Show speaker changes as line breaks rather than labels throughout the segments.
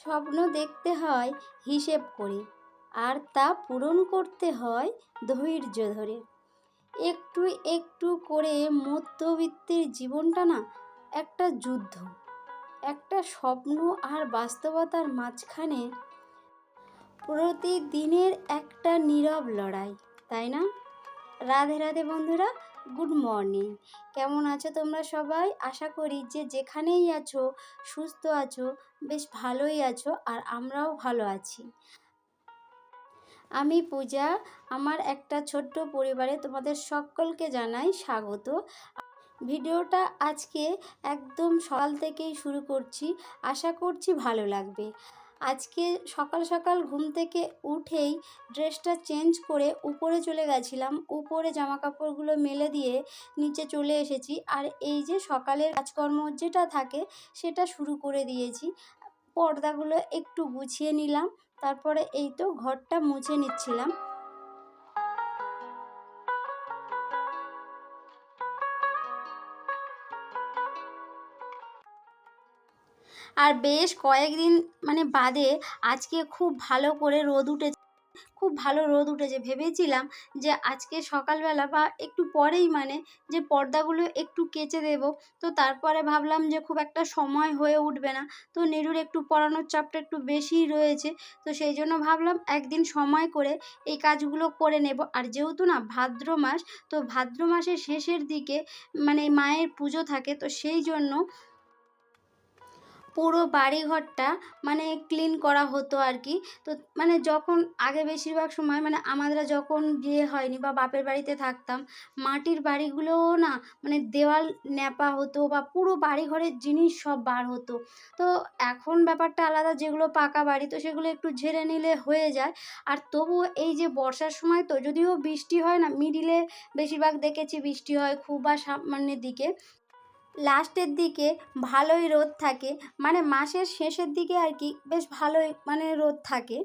স্বপ্ন দেখতে হয় হিসেব করে, আর তা পূরণ করতে হয় ধৈর্য ধরে। একটু একটু করে মধ্যবিত্তের জীবনটা না একটা যুদ্ধ, একটা স্বপ্ন আর বাস্তবতার মাঝখানে প্রতিদিনের একটা নীরব লড়াই, তাই না? রাধে রাধে বন্ধুরা গুড মর্নিং কেমন আছো তোমরা সবাই? আশা করি যে যেখানেই আছো, সুস্থ আছো, বেশ ভালোই আছো আর আমরাও ভালো আছি। আমি পূজা, আমার একটা ছোট্ট পরিবারে তোমাদের সকলকে জানাই স্বাগত। ভিডিওটা আজকে একদম সকাল থেকেই শুরু করছি। আশা করছি ভালো লাগবে। আজকে সকাল সকাল ঘুম থেকে উঠেই ড্রেসটা চেঞ্জ করে উপরে চলে গেছিলাম। উপরে জামা কাপড়গুলো মেলে দিয়ে নিচে চলে এসেছি। আর এই যে সকালের কাজকর্ম যেটা থাকে সেটা শুরু করে দিয়েছি। পর্দাগুলো একটু গুছিয়ে নিলাম। তারপরে এই তো ঘরটা মুছে নিচ্ছিলাম। আর বেশ কয়েকদিন মানে বাদে আজকে খুব ভালো করে রোদ উঠেছে। খুব ভালো রোদ উঠেছে। ভেবেছিলাম যে আজকে সকালবেলা বা একটু পরেই মানে যে পর্দাগুলো একটু কেচে দেব। তো তারপরে ভাবলাম যে খুব একটা সময় হয়ে উঠবে না। তো নেরুর একটু পড়ানোর চাপটা একটু বেশিই রয়েছে। তো সেই জন্য ভাবলাম একদিন সময় করে এই কাজগুলো করে নেব। আর যেহেতু না ভাদ্র মাস, তো ভাদ্র মাসের শেষের দিকে মানে মায়ের পুজো থাকে। তো সেই জন্য পুরো বাড়িঘরটা মানে ক্লিন করা হতো আর কি তো মানে যখন আগে বেশিরভাগ সময় মানে আমাদের যখন বিয়ে হয়নি বা বাপের বাড়িতে থাকতাম, মাটির বাড়িগুলোও না মানে দেওয়াল ন্যাপা হতো বা পুরো বাড়িঘরের জিনিস সব বার হতো। তো এখন ব্যাপারটা আলাদা, যেগুলো পাকা বাড়ি তো সেগুলো একটু ঝেড়ে নিলে হয়ে যায়। আর তবুও এই যে বর্ষার সময় তো যদিও বৃষ্টি হয় না মিডিলে বেশিরভাগ দেখেছি বৃষ্টি হয় খুব বা সামান্যের দিকে। লাস্টের দিকে ভালোই রোদ থাকে। মানে মাসের শেষের দিকে আর কি বেশ ভালোই মানে রোদ থাকে।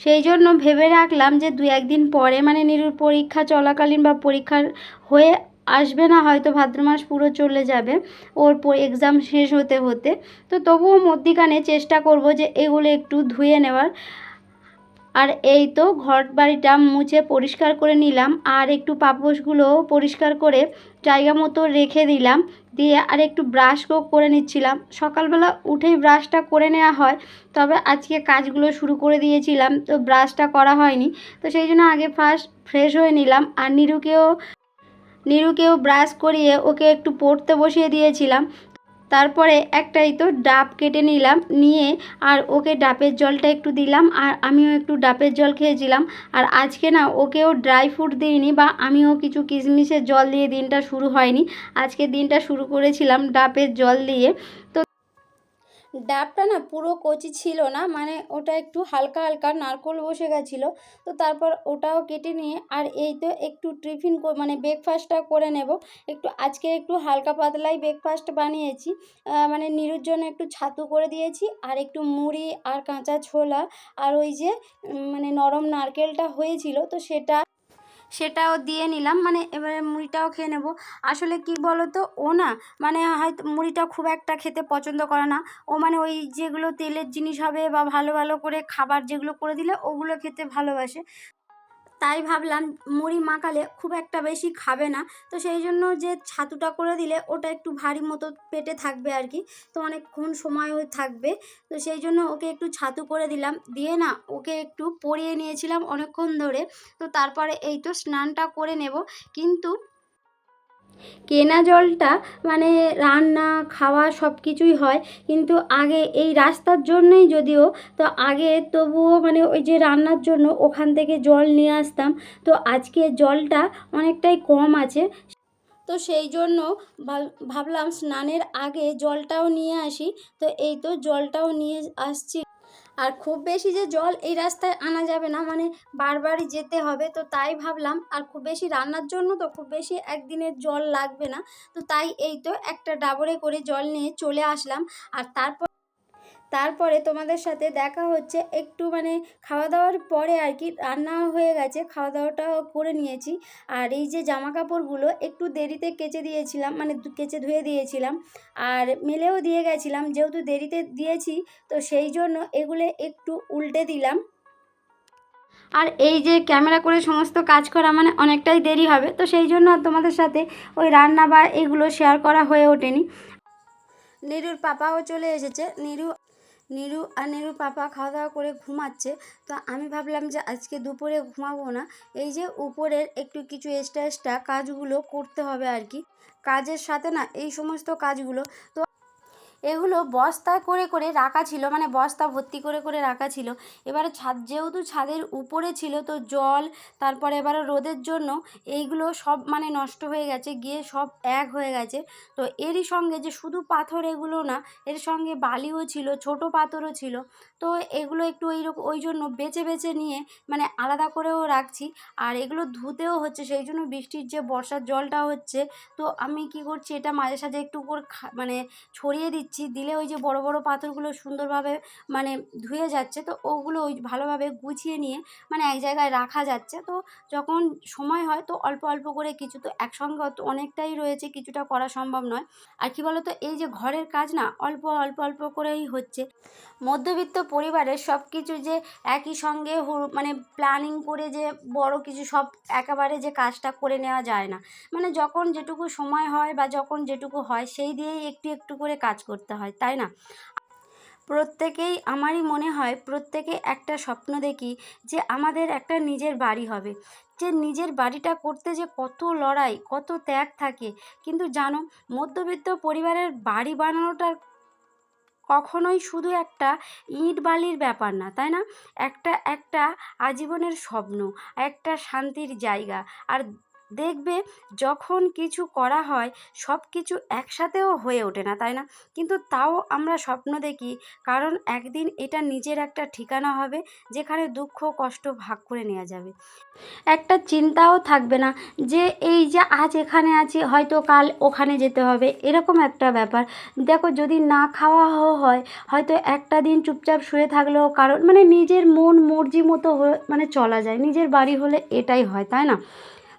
সেই জন্য ভেবে রাখলাম যে দু একদিন পরে মানে নিরুর পরীক্ষা চলাকালীন বা পরীক্ষার হয়ে আসবে না, হয়তো ভাদ্র মাস পুরো চলে যাবে, ওর এক্সাম শেষ হতে হতে। তো তবুও মধ্যিখানে চেষ্টা করব যে এগুলো একটু ধুয়ে নেওয়ার। আর এই তো ঘর বাড়িটা মুছে পরিষ্কার করে নিলাম, আর একটু পাপোশগুলোও পরিষ্কার করে জায়গা মতো রেখে দিলাম। দিয়ে আর একটু ব্রাশও করে নিচ্ছিলাম। সকালবেলা উঠেই ব্রাশটা করে নেওয়া হয়। তবে আজকে কাজগুলো শুরু করে দিয়েছিলাম। তো ব্রাশটা করা হয়নি। তো সেই জন্য আগে ফার্স্ট ফ্রেশ হয়ে নিলাম। আর নিরুকেও নিরুকেও ব্রাশ করিয়ে ওকে একটু পড়তে বসিয়ে দিয়েছিলাম। তারপরে একটাই তো ডাব কেটে নিলাম, নিয়ে আর ওকে ডাবের জলটা একটু দিলাম আর আমিও একটু ডাবের জল খেয়েছিলাম। আর আজকে না ওকেও ড্রাই ফ্রুট দিইনি বা আমিও কিছু কিশমিশের জল দিয়ে দিনটা শুরু হয়নি। আজকে দিনটা শুরু করেছিলাম ডাবের জল দিয়ে। তো ডাবটা না পুরো কচি ছিল না মানে ওটা একটু হালকা হালকা নারকোল বসে গেছিল। তো তারপর ওটাও কেটে নিয়ে, আর এই তো একটু টিফিন মানে ব্রেকফাস্টটা করে নেব। একটু আজকে একটু হালকা পাতলাই ব্রেকফাস্ট বানিয়েছি। মানে নিরুর জন্য একটু ছাতু করে দিয়েছি, আর একটু মুড়ি আর কাঁচা ছোলা, আর ওই যে মানে নরম নারকেলটা হয়েছিল, তো সেটা সেটাও দিয়ে নিলাম। মানে এবারে মুড়িটাও খেয়ে নেব। আসলে কি বলো তো ও না মানে হয়তো মুড়িটা খুব একটা খেতে পছন্দ করে না। ও মানে ওই যেগুলো তেলের জিনিস হবে বা ভালো ভালো করে খাবার যেগুলো করে দিলে ওগুলো খেতে ভালোবাসে। তাই ভাবলাম মুড়ি মাখালে খুব একটা বেশি খাবে না। তো সেই জন্য যে ছাতুটা করে দিলে ওটা একটু ভারী মতো পেটে থাকবে আর কি। তো অনেকক্ষণ সময় থাকবে। তো সেই জন্য ওকে একটু ছাতু করে দিলাম। দিয়ে না ওকে একটু পরিয়ে নিয়েছিলাম অনেকক্ষণ ধরে। তো তারপরে এই তো স্নানটা করে নেব। কিন্তু কেনা জলটা মানে রান্না, খাওয়া সব কিছুই হয়। কিন্তু আগে এই রাস্তার জন্যই যদিও, তো আগে তবুও মানে ওই যে রান্নার জন্য ওখান থেকে জল নিয়ে আসতাম। তো আজকে জলটা অনেকটাই কম আছে। তো সেই জন্য ভাবলাম স্নানের আগে জলটাও নিয়ে আসি। তো এই তো জলটাও নিয়ে আসছি আর খুব বেশি যে জল এই রাস্তায় আনা যাবে না মানে বারবারই যেতে হবে, তো তাই ভাবলাম, আর খুব বেশি রান্নার জন্য তো খুব বেশি একদিনের জল লাগবে না, তো তাই এই তো একটা ডাবরে করে জল নিয়ে চলে আসলাম, আর তারপর তারপরে তোমাদের সাথে দেখা হচ্ছে, একটু মানে খাওয়া দাওয়ার পরে আর কি রান্না হয়ে গেছে খাওয়া দাওয়াটা করে নিয়েছি। আর এই যে জামা কাপড়গুলো একটু দেরিতে কেচে দিয়েছিলাম মানে কেচে ধুয়ে দিয়েছিলাম, আর মেলেও দিয়ে গেছিলাম, যেহেতু দেরিতে দিয়েছি, তো সেই জন্য এগুলো একটু উল্টে দিলাম। আর এই যে ক্যামেরা করে সমস্ত কাজ করা মানে অনেকটাই দেরি হবে, তো সেই জন্য তোমাদের সাথে ওই রান্না বা এগুলো শেয়ার করা হয়ে ওঠেনি। নিরুর পাপাও চলে এসেছে। নিরু নিরু আর নিরুর পাপা খাওয়া দাওয়া করে ঘুমাচ্ছে। তো আমি ভাবলাম যে আজকে দুপুরে ঘুমাবো না। এই যে উপরের একটু কিছু এক্সট্রা এক্সট্রা কাজগুলো করতে হবে আর কি। কাজের সাথে না এই সমস্ত কাজগুলো তো এগুলো বস্তা করে করে রাখা ছিল মানে বস্তা ভর্তি করে করে রাখা ছিল। এবারে ছাদ, যেহেতু ছাদের উপরে ছিল, তো জল, তারপরে এবারে রোদের জন্য এইগুলো সব মানে নষ্ট হয়ে গেছে, গিয়ে সব এক হয়ে গেছে। তো এরই সঙ্গে যে শুধু পাথর এগুলো না, এর সঙ্গে বালিও ছিল, ছোট পাথরও ছিল। তো এগুলো একটু ওই ওই জন্য বেছে বেছে নিয়ে মানে আলাদা করেও রাখছি। আর এগুলো ধুতেও হচ্ছে, সেই জন্য বৃষ্টির যে বর্ষার জলটা হচ্ছে, তো আমি কি করছি, এটা মাঝে, সাঝে একটু করে মানে ছড়িয়ে দিচ্ছি। দিলে ওই যে বড় বড় পাথরগুলো সুন্দরভাবে মানে ধুয়ে যাচ্ছে, তো ওগুলো ওই ভালোভাবে গুছিয়ে নিয়ে মানে এক জায়গায় রাখা যাচ্ছে। তো যখন সময় হয় তো অল্প অল্প করে কিছু তো একসঙ্গে অনেকটাই রয়েছে, কিছুটা করা সম্ভব নয়। আর কি বলতো, এই যে ঘরের কাজ না অল্প অল্প অল্প করেই হচ্ছে। মধ্যবিত্ত পরিবারের সব কিছু যে একই সঙ্গে মানে প্ল্যানিং করে যে বড় কিছু সব একেবারে যে কাজটা করে নেওয়া যায় না। মানে যখন যেটুকু সময় হয় বা যখন যেটুকু হয় সেই দিয়েই একটু একটু করে কাজ করতে হয়, তাই না? প্রত্যেকেই আমারই মনে হয়, প্রত্যেকে একটা স্বপ্ন দেখি যে আমাদের একটা নিজের বাড়ি হবে। যে নিজের বাড়িটা করতে যে কত লড়াই, কত ত্যাগ থাকে। কিন্তু জানো, মধ্যবিত্ত পরিবারের বাড়ি বানানোটা কখনোই শুধু একটা ইট বালির ব্যাপার না, তাই না? একটা একটা আজীবনের স্বপ্ন, একটা শান্তির জায়গা। আর দেখবে যখন কিছু করা হয় সব কিছু একসাথেও হয়ে ওঠে না, তাই না? কিন্তু তাও আমরা স্বপ্ন দেখি, কারণ একদিন এটা নিজের একটা ঠিকানা হবে, যেখানে দুঃখ, কষ্ট ভাগ করে নেওয়া যাবে। একটা চিন্তাও থাকবে না যে, এই যে আজ এখানে আছি, হয়তো কাল ওখানে যেতে হবে। এরকম একটা ব্যাপার। দেখো, যদি না খাওয়া হয়, হয়তো একটা দিন চুপচাপ শুয়ে থাকলেও কারণ মানে নিজের মন, মর্জি মতো মানে চলা যায়। নিজের বাড়ি হলে এটাই হয়, তাই না?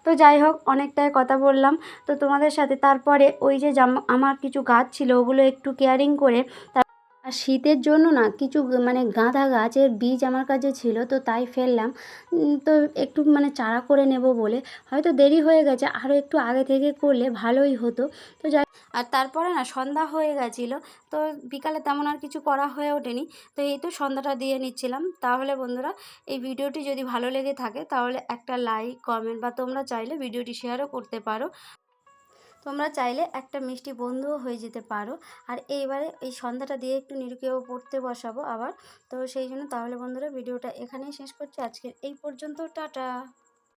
তো যাই হোক, অনেকটাই কথা বললাম। তো তোমাদের সাথে তারপরে ওই যে জামা, আমার কিছু গাছ ছিল, ওগুলো একটু কেয়ারিং করে আর শীতের জন্য না কিছু মানে গাঁদা গাছের বীজ আমার কাছে ছিল, তো তাই ফেললাম। তো একটু মানে চারা করে নেব বলে। হয়তো দেরি হয়ে গেছে আরও একটু আগে থেকে করলে ভালোই হতো। তো যাই আর তারপরে না সন্ধ্যা হয়ে গেছিল, তো বিকালে তেমন আর কিছু করা হয়ে ওঠেনি। তো এই তো সন্ধ্যাটা দিয়ে নিচ্ছিলাম। তাহলে বন্ধুরা, এই ভিডিওটি যদি ভালো লেগে থাকে, তাহলে একটা লাইক কমেন্ট বা তোমরা চাইলে ভিডিওটি শেয়ারও করতে পারো। তোমরা চাইলে একটা মিষ্টি বন্ধুও হয়ে যেতে পারো। আর এইবারে এই সন্ধ্যাটা দিয়ে একটু নিরুকেও পড়তে বসাবো আবার। তো সেই জন্য তাহলে বন্ধুরা, ভিডিওটা এখানেই শেষ করছি। আজকের এই পর্যন্ত, টাটা!